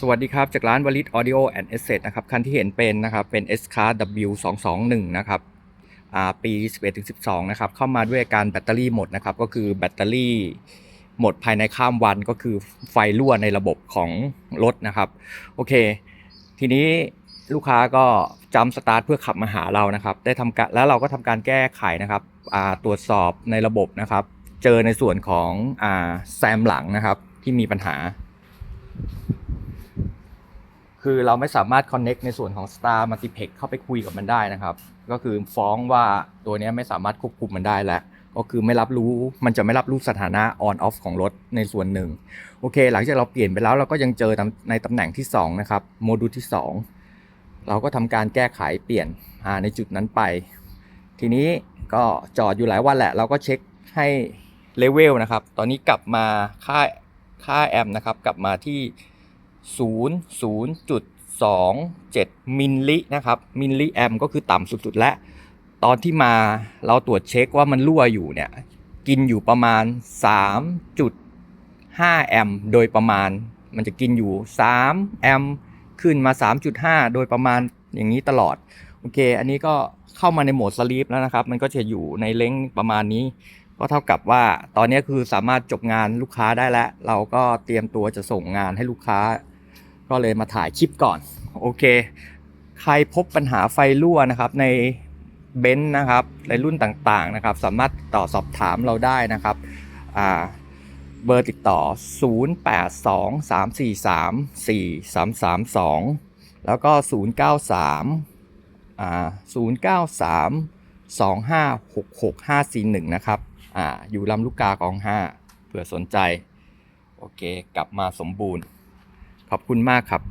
สวัสดีครับจากร้านวลิต Audio and Asset นะครับคันที่เห็นเป็นนะครับเป็น S Class W 2 2 1นะครับอ่าปี 11-12 นะครับ เข้ามาด้วยการแบตเตอรี่หมดนะครับ ก็คือแบตเตอรี่หมดภายในข้ามวันก็คือไฟรั่วในระบบของรถนะครับ โอเค ทีนี้ลูกค้าก็จำสตาร์ทเพื่อขับมาหาเรานะครับ ได้ทำการแล้วเราก็ทำการแก้ไขนะครับตรวจสอบในระบบนะครับ เจอในส่วนของอแซมหลังนะครับที่มีปัญหา คือเราไม่สามารถ connect ในส่วนของ Star Multiplex เข้าไปคุยกับมันได้นะครับ ก็คือฟ้องว่าตัวนี้ไม่สามารถควบคุมมันได้แล้ว ก็คือไม่รับรู้มันจะไม่รับรู้สถานะ on off ของรถในส่วนหนึ่ง โอเค หลังจากเราเปลี่ยนไปแล้วเราก็ยังเจอในตำแหน่งที่ 2 นะครับ โมดูลที่ 2 เราก็ทำการแก้ไขเปลี่ยนในจุดนั้นไป ทีนี้ก็จอดอยู่หลายวันแหละ เราก็เช็คให้เลเวลนะครับ ตอนนี้กลับมาค่าค่าแอมป์นะครับ กลับมาที่ 0.27 มิลลินะครับ มิลลิแอมก็คือต่ำสุดๆและ ตอนที่มาเราตรวจเช็คว่ามันรั่วอยู่เนี่ย กินอยู่ประมาณ 3.5 แอมโดยประมาณ มันจะกินอยู่ 3 แอมขึ้นมา 3.5 โดยประมาณอย่างนี้ตลอด โอเค อันนี้ก็เข้ามาในโหมดสลีปแล้วนะครับ มันก็จะอยู่ในเล้งประมาณนี้ ก็เท่ากับว่าตอนนี้คือสามารถจบงานลูกค้าได้แล้ว เราก็เตรียมตัวจะส่งงานให้ลูกค้า ก็เลยมาถ่ายคลิปก่อน โอเค ใครพบปัญหาไฟรั่วนะครับในเบนซ์นะครับในรุ่นต่างๆนะครับ สามารถต่อสอบถามเราได้นะครับเบอร์ติดต่อ 0823434332 แล้วก็ 093อ่า0932566541 นะครับ อ่า อยู่ลำลูกกาคลอง 5 เผื่อสนใจ โอเค กลับมาสมบูรณ์ ขอบคุณมากครับ